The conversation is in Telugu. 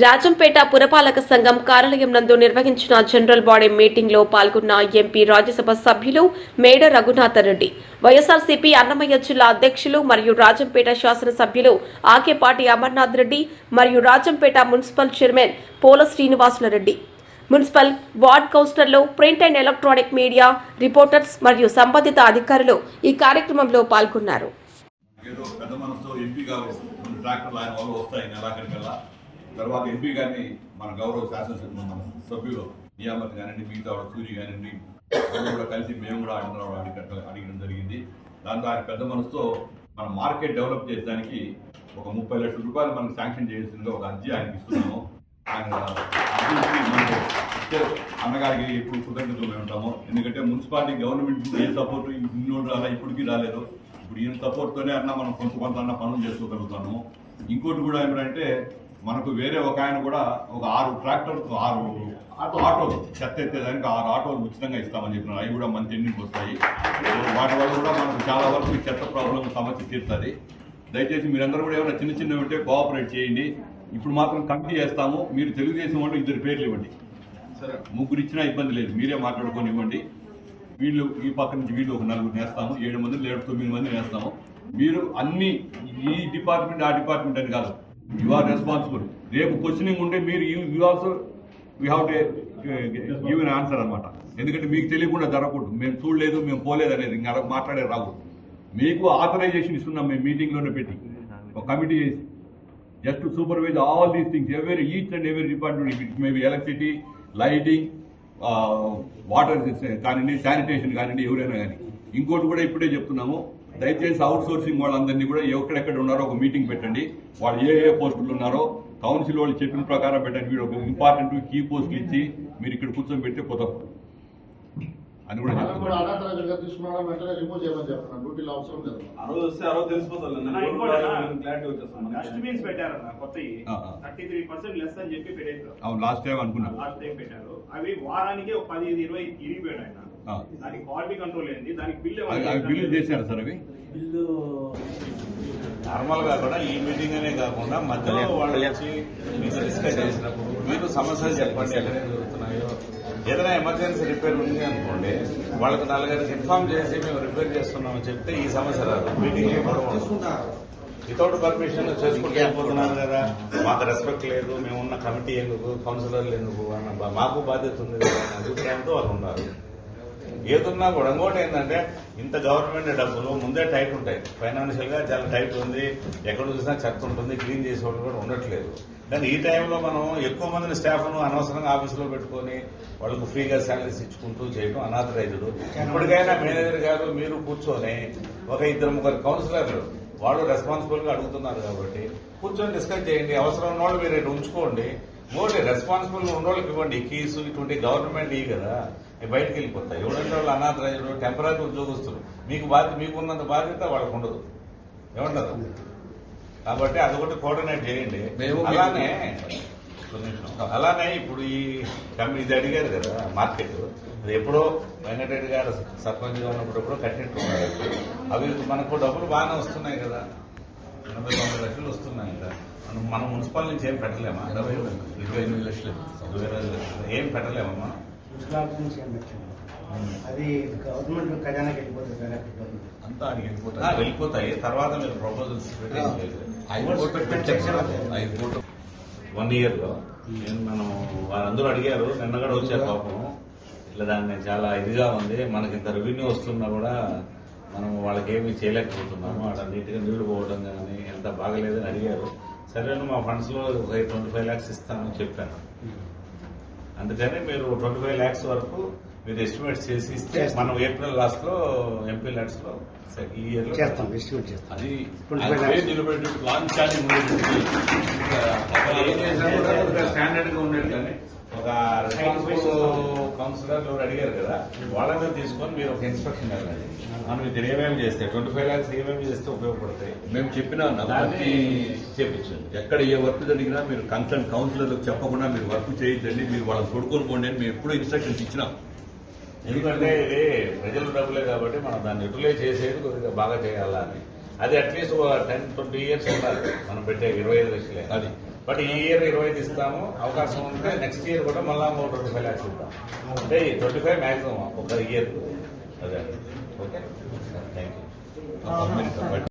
రాజంపేట పురపాలక సంఘం కార్యాలయం నందు నిర్వహించిన జనరల్ బాడీ మీటింగ్లో పాల్గొన్న ఎంపీ రాజ్యసభ సభ్యులు మేడ రఘునాథరెడ్డి. వైఎస్ఆర్సీపీ అన్నమయ్య జిల్లా అధ్యక్షులు మరియు రాజంపేట శాసనసభ్యులు ఆకేపాటి అమర్నాథ్ రెడ్డి మరియు Rajampet municipal chairman Pola Srinivasulareddy. Municipal ward కౌన్సిలర్లు print and electronic media reporters మరియు సంబంధిత అధికారులు ఈ కార్యక్రమంలో పాల్గొన్నారు. తర్వాత ఎంపీ గారిని మన గౌరవ శాసనసభ మన సభ్యులు నియామతి కానివ్వండి మిగతా వాడు సూరి కానివ్వండి కూడా కలిసి మేము కూడా అడిగిన అడిగ అడిగడం జరిగింది. దాంతో ఆయన పెద్ద మనసుతో మన మార్కెట్ డెవలప్ చేయడానికి ఒక ముప్పై లక్షల రూపాయలు మనకు శాంక్షన్ చేయాల్సిందిగా ఒక అర్జీ ఆయనకి ఇస్తున్నాము. ఆయన అన్నగారికి ఇప్పుడు కృతజ్ఞతలు మేము ఉంటాము. ఎందుకంటే మున్సిపాలిటీ గవర్నమెంట్ ఏ సపోర్ట్ ఇన్నోడు రాలే ఇప్పటికీ రాలేదు. ఇప్పుడు ఈయన సపోర్ట్తోనే అన్న మనం కొంత కొంత అన్న పనులు చేసుకోగలుగుతాము. ఇంకోటి కూడా ఏమిటంటే మనకు వేరే ఒక ఆయన కూడా ఒక ఆరు ట్రాక్టర్ ఆరు ఆటోలు. చెత్త ఎత్తేదానికి ఆరు ఆటోలు ఉచితంగా ఇస్తామని చెప్పినారు. అవి కూడా మంత్ ఎండింగ్ వస్తాయి. వాటి వల్ల కూడా మనకు చాలా వరకు చెత్త ప్రాబ్లం సమస్య తీరుతుంది. దయచేసి మీరందరూ కూడా ఏమైనా చిన్న చిన్నవి ఉంటే కోఆపరేట్ చేయండి. ఇప్పుడు మాత్రం కమిటీ చేస్తాము. మీరు తెలుగుదేశం వాళ్ళు ఇద్దరు పేర్లు ఇవ్వండి. సరే. ముగ్గురు ఇచ్చినా ఇబ్బంది లేదు. మీరే మాట్లాడుకొని ఇవ్వండి. వీళ్ళు ఈ పక్క నుంచి వీళ్ళు ఒక నలుగురు నేస్తాము ఏడు మంది ఏడు తొమ్మిది మంది నేస్తాము మీరు అన్ని ఈ డిపార్ట్మెంట్ ఆ డిపార్ట్మెంట్ అని కాదు. యు ఆర్ రెస్పాన్సిబుల్ రేపు క్వశ్చనింగ్ ఉంటే మీరు you also you have to give an answer అనమాట ఎందుకంటే మీకు తెలియకుండా జరగకూడదు. మేము చూడలేదు మేము పోలేదు అనేది ఇంకా అలా మాట్లాడే రావు. మీకు ఆథరైజేషన్ ఇస్తున్నాం మేము మీటింగ్లోనే పెట్టి. ఒక కమిటీ చేసి. Just supervise all these things every each and every department it maybe electricity lighting water కానివ్వండి శానిటేషన్ కానివ్వండి ఎవరైనా కానీ. ఇంకోటి కూడా ఇప్పుడే చెప్తున్నాము. దయచేసి అవుట్ సోర్సింగ్ వాళ్ళందరినీ కూడా ఎక్కడెక్కడ ఉన్నారో ఒక మీటింగ్ పెట్టండి. వాళ్ళు ఏ ఏ పోస్టులు ఉన్నారో కౌన్సిల్ వాళ్ళు చెప్పిన ప్రకారం పెట్టండి. మీరు ఒక ఇంపార్టెంట్ కీ పోస్టులు ఇచ్చి మీరు ఇక్కడ కూర్చొని కుదరదు అని కూడా అవును లాస్ట్ టైం అనుకున్నాను లాస్ట్ టైం పెట్టారు. అవి వారానికి ఒక పది ఇరవై ఇరిగిపోయాడు ఆయన. ఆ. దానికి క్వాలిటీ కంట్రోల్ ఏంది దానికి బిల్ అవి అవి బిల్లు చేశారు? సార్ అవి? నార్మల్గా కూడా ఈ మీటింగ్ అనే కాకుండా మధ్యలో వాళ్ళు వచ్చి డిస్కస్ చేసినప్పుడు మీరు సమస్యలు చెప్పండి. ఎక్కడ జరుగుతున్నాయో ఏదైనా ఎమర్జెన్సీ రిపేర్ ఉంది అనుకోండి వాళ్ళకి నలుగురికి ఇన్ఫార్మ్ చేసి మేము రిపేర్ చేస్తున్నామని చెప్తే ఈ సమస్య రాదు. మీటింగ్ వితౌట్ పర్మిషన్ చేసుకుంటూ వెళ్ళిపోతున్నారు కదా. మాకు రెస్పెక్ట్ లేదు మేమున్న కమిటీ ఎందుకు కౌన్సిలర్లు ఎందుకు అన్న మాకు బాధ్యత ఉంది కదా. అభిప్రాయంతో వాళ్ళు ఉన్నారు. ఏదున్నా కూడా ఇంకోటి ఏంటంటే ఇంత గవర్నమెంట్ డబ్బులు ముందే టైట్ ఉంటాయి. ఫైనాన్షియల్గా చాలా టైట్ ఉంది. ఎక్కడ చూసినా చెత్త ఉంటుంది క్లీన్ చేసేవాళ్ళు కూడా ఉండట్లేదు. కానీ ఈ టైంలో మనం ఎక్కువ మందిని స్టాఫ్ను అనవసరంగా ఆఫీసులో పెట్టుకొని వాళ్ళకు ఫ్రీగా శాలరీస్ ఇచ్చుకుంటూ చేయడం అనాథరైజ్డ్. ఇప్పటికైనా మేనేజర్ గారు మీరు కూర్చొని ఒక ఇద్దరు ముగ్గురు కౌన్సిలర్లు వాళ్ళు రెస్పాన్సిబుల్గా అడుగుతున్నారు కాబట్టి కూర్చొని డిస్కస్ చేయండి. అవసరం ఉన్న వాళ్ళు మీరు ఉంచుకోండి. మోడీ రెస్పాన్సిబుల్ ఉన్న వాళ్ళకి ఇవ్వండి కీస్ ఇటువంటి గవర్నమెంట్ ఇవి కదా. బయటకు వెళ్ళిపోతాయి. ఎవరంటే వాళ్ళు అనాథరైజ్డ్ టెంపరీ ఉద్యోగస్తులు. మీకు బాధ్యత మీకున్నంత బాధ్యత వాళ్ళకు ఉండదు. ఏమంటారు? కాబట్టి అదొకటి కోఆర్డినేట్ చేయండి. మేము- అలానే. అలానే ఇప్పుడు ఈ ఇది అడిగారు కదా మార్కెట్. అది ఎప్పుడో వెంకటరెడ్డి గారు సర్పంచ్గా ఉన్నప్పుడు ఎప్పుడో కట్టినట్టున్నారు అవి మనకు డబ్బులు బాగానే వస్తున్నాయి కదా. ఎనభై తొమ్మిది లక్షలు వస్తున్నాయి కదా మనం మన మున్సిపల్ నుంచి ఏం పెట్టలేమా? ఇరవై ఎనిమిది లక్షలు. ఇరవై ఐదు లక్షలు. ఏం పెట్టలేమమ్మా? అది గవర్నమెంట్ ఖజానాకి వెళ్ళిపోతుంది డైరెక్ట్. అంతా అడిగి వెళ్ళిపోతాయి. తర్వాత మీరు ప్రపోజల్స్ వన్ ఇయర్లో. నేను మనం వారందరూ అడిగారు. నిన్న కూడా వచ్చారు పాపం. ఇట్లా దాన్ని చాలా ఇదిగా ఉంది. మనకి ఇంత రెవెన్యూ వస్తున్నా కూడా మనం వాళ్ళకి ఏమీ చేయలేకపోతున్నాము. అక్కడ నీట్గా నీళ్ళు పోవడం కానీ ఎంత బాగలేదని అడిగారు. సరే మా ఫండ్స్లో ఒక ట్వంటీ ఫైవ్ ల్యాక్స్ ఇస్తామని చెప్పాను అందుకని మీరు ట్వంటీ ఫైవ్ ల్యాక్స్ వరకు మీరు ఎస్టిమేట్ చేసి ఇస్తే మనం ఏప్రిల్ లాస్ట్లో ఎంపీ ల్యాక్స్లో ఈ ఇయర్లో చేస్తాం ఎస్టిమేట్ చేస్తాం. అది. నిలబెట్టి కొద్దిగా స్టాండర్డ్గా ఉండేది కానీ ఒక కౌన్సిలర్ ఎవరు అడిగారు కదా వాళ్ళని తీసుకొని మీరు ఒక ఇన్స్పెక్షన్ వెళ్ళండి మనం ఇది ఏమేమి చేస్తే ట్వంటీ ఫైవ్ ల్యాక్స్ ఏమేమి చేస్తే ఉపయోగపడతాయి? మేము చెప్పినా దాన్ని చేపించండి ఎక్కడ ఏ వర్క్ జరిగినా మీరు కన్సర్న్ కౌన్సిలర్లకు చెప్పకుండా మీరు వర్క్ చేయొద్దండి మీరు వాళ్ళని తోడుకొని పోండి అని మేము ఎప్పుడూ ఇన్స్ట్రక్షన్స్ ఇచ్చినాం. ఎందుకంటే ఇది ప్రజల డబ్బులే కాబట్టి మనం దాన్ని యూటిలైజ్ చేసేది కొద్దిగా బాగా చేయాలని అది అట్లీస్ట్ ఒక టెన్ ట్వంటీ ఇయర్స్ ఉండాలి. మనం పెట్టే ఇరవై ఐదు లక్షలే. అది. బట్ ఈ ఇయర్ ఇరవై ఐదు ఇస్తాము అవకాశం ఉంటే నెక్స్ట్ ఇయర్ కూడా మళ్ళా ఇంకో ట్వంటీ ఫైవ్ ల్యాక్స్ ఇద్దాం అంటే ట్వంటీ ఫైవ్ మ్యాక్సిమం ఒక ఇయర్. అదే. ఓకే? Thank you